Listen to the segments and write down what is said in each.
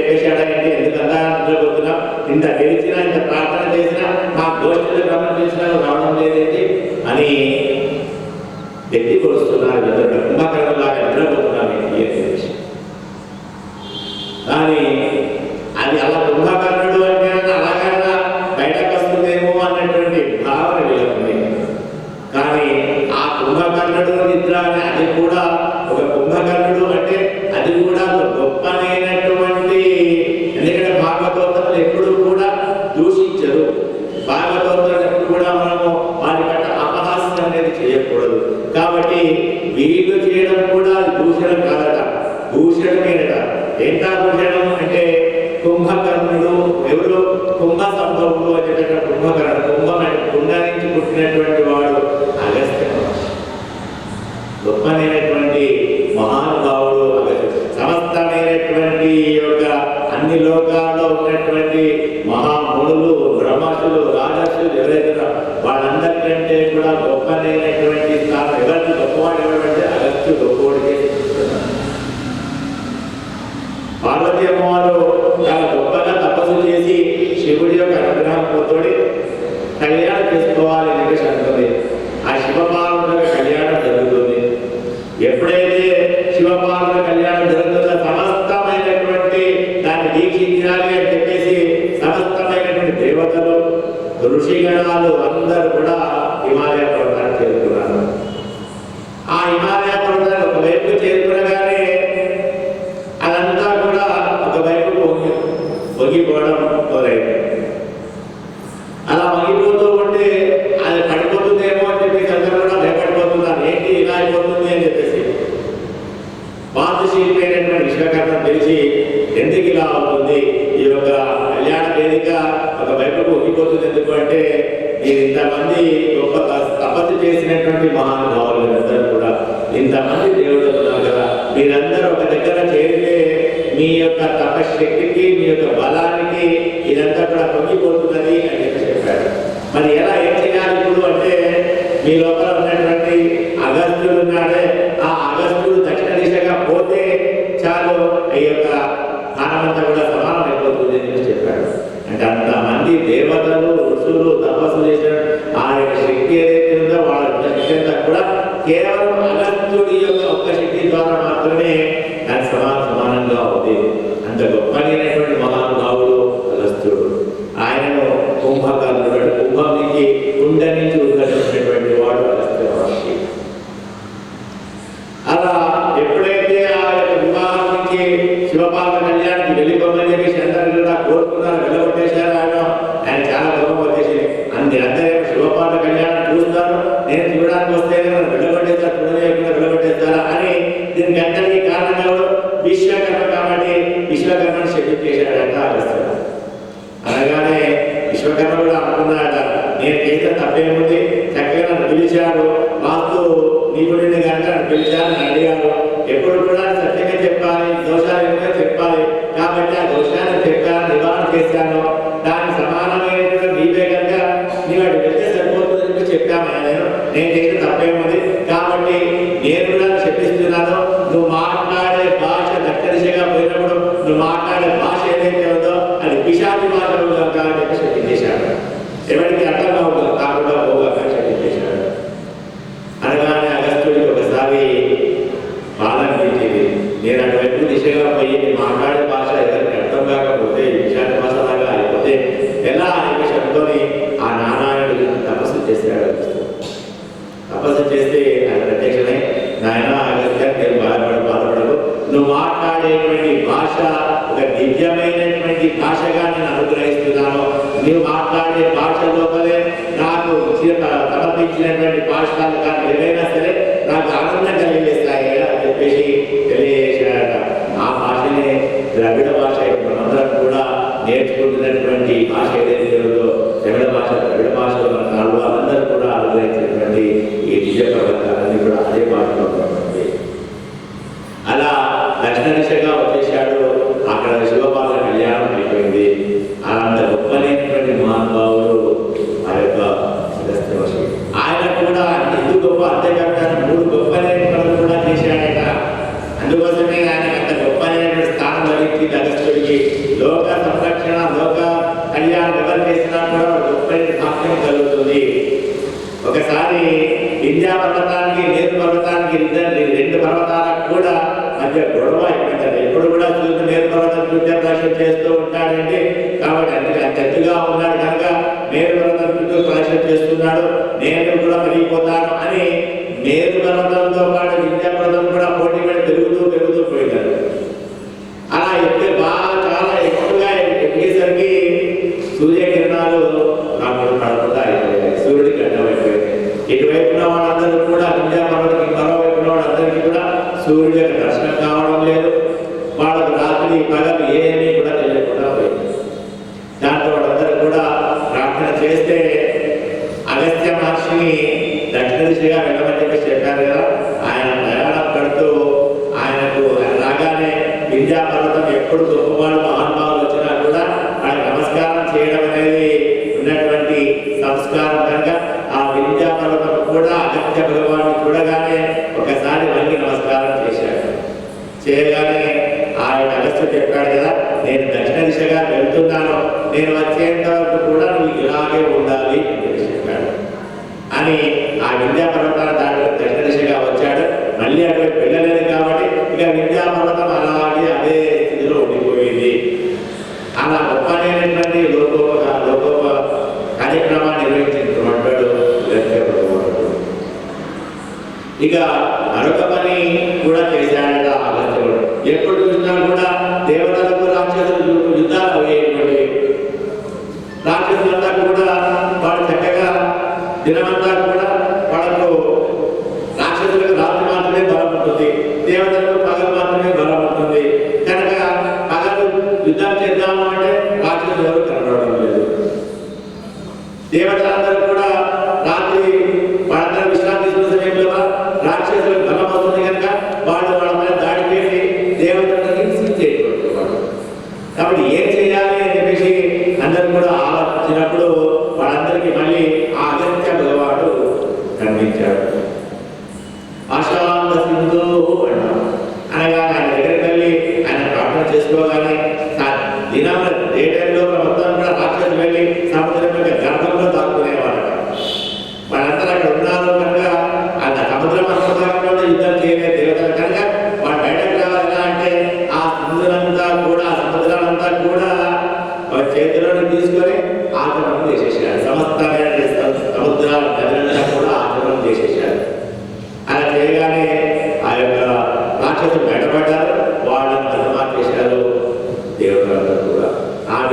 చేశాడంటే ఎందుకంతా అనుకోబోతున్నాం. ఇంత గెలిచినా ఇంత ప్రార్థన చేసినా మా గోష్ఠులు గమనం చేసినా రావడం లేదేంటి? అని ఎత్తి కొలుస్తున్నారు కుంభకరణ ಕೊಟ್ಟಿದ್ದಾರೆ అందరూ కూడా హిమాలయ చేసినటువంటి మహానుభావులందరూ కూడా ఇంతమంది దేవుడు కదా మీరందరూ ఒక దగ్గర చేరితే మీ యొక్క తపశక్తికి మీ యొక్క బలానికి ఇదంతా కూడా పొంగిపోతున్నది అని చెప్పారు చెప్పాడు. మరి ఎలా ఏం చేయాలి ఇప్పుడు అంటే మీ లోపల ఉన్నటువంటి అగస్త్యుడు ఉన్నాడే ఆ అగస్త్యుడు దక్షిణ దిశగా పోతే చాలు ఈ యొక్క స్థానమంతా కూడా సమానం అయిపోతుంది అని చెప్పాడు. అంటే అంతమంది దేవతలు ఋషులు తపస్సు చేసిన ఆ యొక్క ఎజెండా కూడా కేవలం అనంతుడి యొక్క ఒక్క శక్తి ద్వారా మాత్రమే దీనికి అంతటికీ కారణం ఎవరు? విశ్వకర్మ కాబట్టి విశ్వకర్మను షెడ్యూల్ చేశాడంట అనగానే విశ్వకర్మ కూడా అనుకున్నాడట నేను చేసిన తప్పేముంది? చక్కగా నన్ను పిలిచాడు మాకు నీకు నిన్ను కనుక పిలిచాను పిలిచాడు అడిగాడు ఎప్పుడు కూడా సత్యంగా చెప్పాలి దోషాలు ఏమైనా చెప్పాలి. కాబట్టి ఆ దోషాన్ని చెప్పాను నివారణ చేశాను. దివ్యమైనటువంటి భాషగా నేను అనుగ్రహిస్తున్నాను. మీరు మాట్లాడే భాష లోపలే నాకు సమర్పించినటువంటి పాఠశాల కానీ ఏదైనా సరే నాకు ఆనందం కలిగిస్తాయి అని చెప్పేసి తెలియజేశాడట ఆ భాషనే ద్రవిడ భాష మనందరం కూడా నేర్చుకుంటున్నటువంటి భాష ఏదైతే ఉందో ద్రవిడ భాష ద్రవిడ భాషలో మన అందరూ కూడా అనుగ్రహించినటువంటి ఈ నిజ ప్రవర్తనని కూడా అదే భాషలో ఉంటుంది అలా దక్షిణ దిశగా వచ్చేసాడు আগ্রা చేస్తున్నాడు నేను కూడా పెరిగిపోతాను అని నేను పర్వతం అగస్త్య మహర్షిని దక్షిణ దిశగా వెళ్ళమని చెప్పి చెప్పారు కదా ఆయన ప్రయాణం పెడుతూ ఆయనకు రాగానే విద్యాపర్వతం ఎప్పుడు గొప్పవాడు మహానుభావులు వచ్చినా కూడా ఆయన నమస్కారం చేయడం అనేది ఉన్నటువంటి సంస్కారం కనుక ఆ విద్యాపర్వతం కూడా అగత్య భగవాను చూడగానే ఒకసారి వంగి నమస్కారం చేశాడు. చేయగానే ఆయన అగస్త్య చెప్పాడు కదా నేను దక్షిణ దిశగా వెళ్తున్నాను నేను వచ్చేంత వరకు కూడా నువ్వు ఇలాగే ఉండాలి అని చెప్పాడు. आणि आजल्या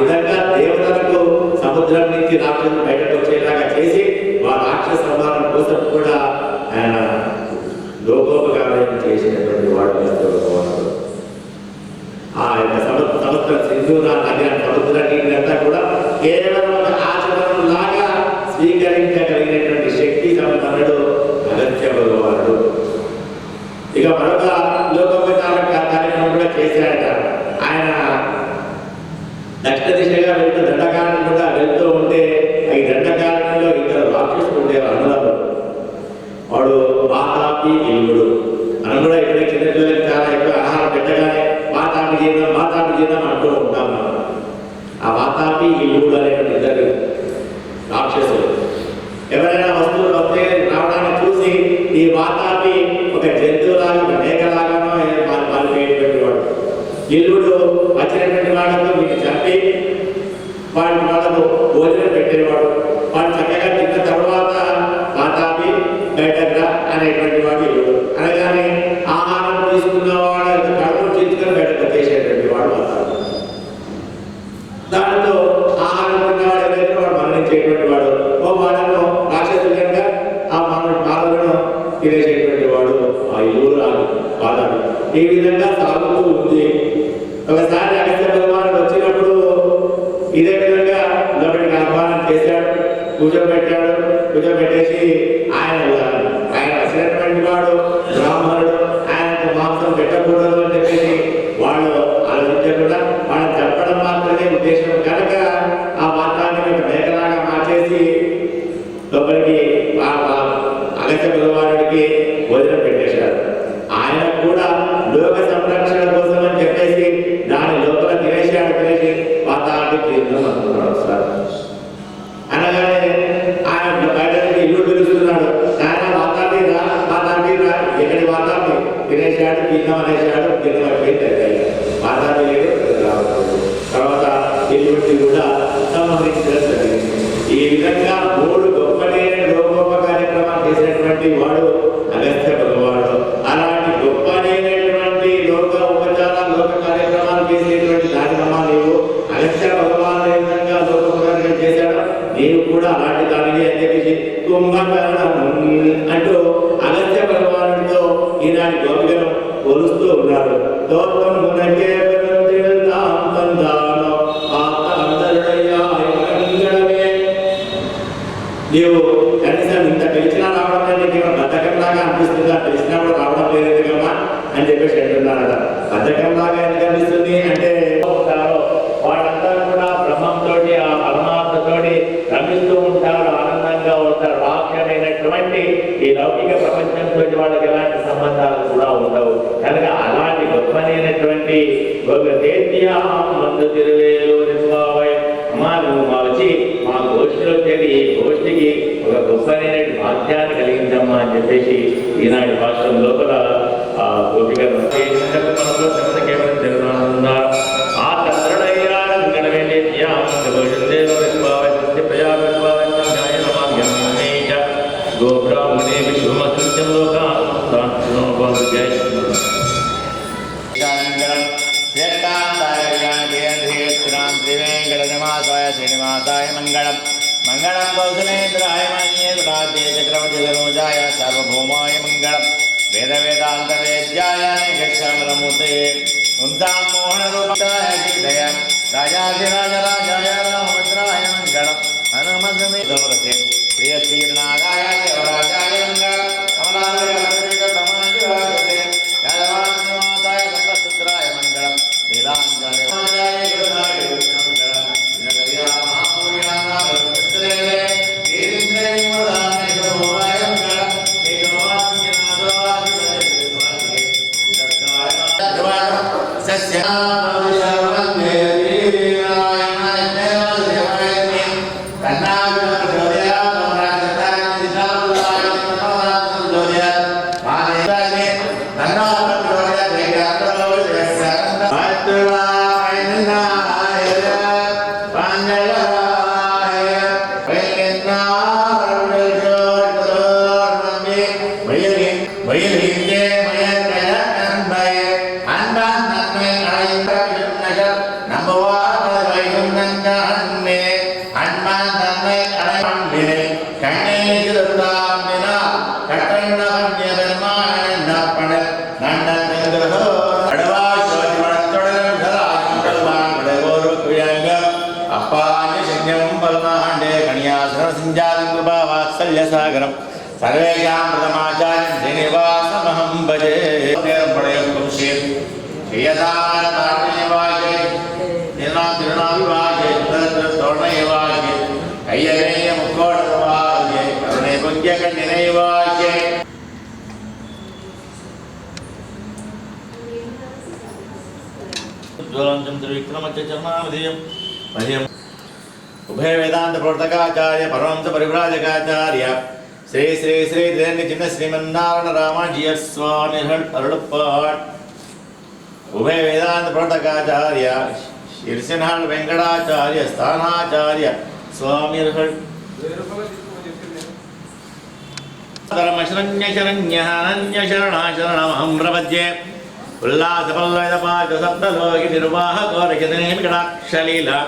విధంగా దేవతలకు సముద్రం నుంచి రాక్షసులు బయటకు వచ్చేలాగా చేసి వారి రాక్షస సంహారం కోసం కూడా ఆయన లోకోపకారం చేసినటువంటి వాడు ఆ యొక్క సముద్ర సముద్ర సింధూరా నగర దక్షిణ దిశగా వెళ్తూ నాలుగు నాలుగు భోజనం పెట్టేవాడు. వాళ్ళు చక్కగా కూర్చోబెట్టాడు కూర్చోబెట్టేసి ఆయన ఆయన వచ్చినటువంటి వాడు బ్రాహ్మణుడు. ఆయనకు మాంసం పెట్టకూడదు అని చెప్పేసి వాళ్ళు తినేశాడు తిన్నాం అనేసాడు తినమైపోయింది ఉన్నారు గొప్పనైనటువంటి ఒక దేత్యా మందు తిరువేలు నువ్వు మా వచ్చి మా గోష్ఠిలో చేరి గోష్ఠికి ఒక గొప్పనైన భాగ్యాన్ని కలిగించమ్మా అని చెప్పేసి ఈనాటి భాషల లోపల ఆ గోపిక కేవలం జరుగుతున్నారు ఆ తత్రడయ్యా గణవేంద్య గోబ్రాహ్మణే లోకా गणगण व्यक्तांताय गणाधेत्रां त्रिवे गणनिवासाय श्रीनिवासाय मङ्गलम्। मङ्गलं कौशलेन्द्राय मन्ये गुणाद्ये चक्रवर्तिसरोजाय सार्वभौमाय वेदवेदान्तवेद्याय निगक्षामरमूर्तये पुंसां मोहनरूपाय सिद्धय राजाधिराजराजाय राममित्राय मङ्गलम् हनुमदमे प्रियश्रीनागाय देवराजाय मङ्गलम्। कमलादय तमाजिवाजते राजवान्यो சுந்தராய மங்களம். वर्णाण्डे कणियासनसञ्जातं कृपावात्सल्यसागरं सर्वेषां प्रथमाचार्यं श्रीनिवासमहं भजे ఉభయ వేదాంత ప్రవర్తకాచార్య పరమంత పరిభ్రాజకాచార్య శ్రీ శ్రీ శ్రీ త్రిదండి చిన్న శ్రీమన్నారాయణ రామాజీయ స్వామి అరుడుపాట్ ఉభయ వేదాంత ప్రవర్తకాచార్య శిర్సిన్హాళ్ వెంకటాచార్య స్థానాచార్య స్వామి శరణ్యశరణ్యశరణాశరణమహం ప్రపద్యే ఉల్లాసపల్లపాచ సప్తలోకి నిర్వాహకోరచనేమి కడాక్షలీల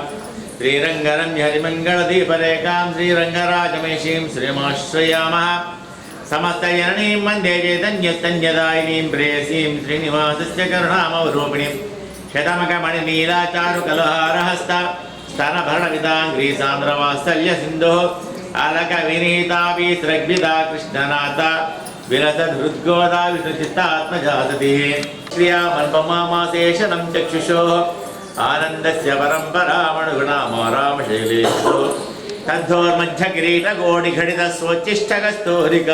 శ్రీరంగరమ్య హరిమంగళదీపరేకాం శ్రీరంగరాజమేషీం శ్రీమాశ్రయామः. సమస్తజననీం వందే చైతన్యస్తన్యదాయినీం ప్రేయసీం శ్రీనివాసస్య కరుణామవరూపిణీం శతమకమణినీలాచారుకలహారహస్త కలహారహస్త స్తనభరణవిదాంగ్రీ సింధు అలక వినీతాపి కృష్ణనాథ విలసద్ హృద్గోదా వినుచిత్తాత్మజాతతి శ్రియామన్మమాశేషనం చక్షుషో. ఆనందస్య పరంపరామణుగుణామో రామశైలేషు తద్ధోర్మధ్య కిరీట కోడి స్వచ్చిష్టకస్తోరిక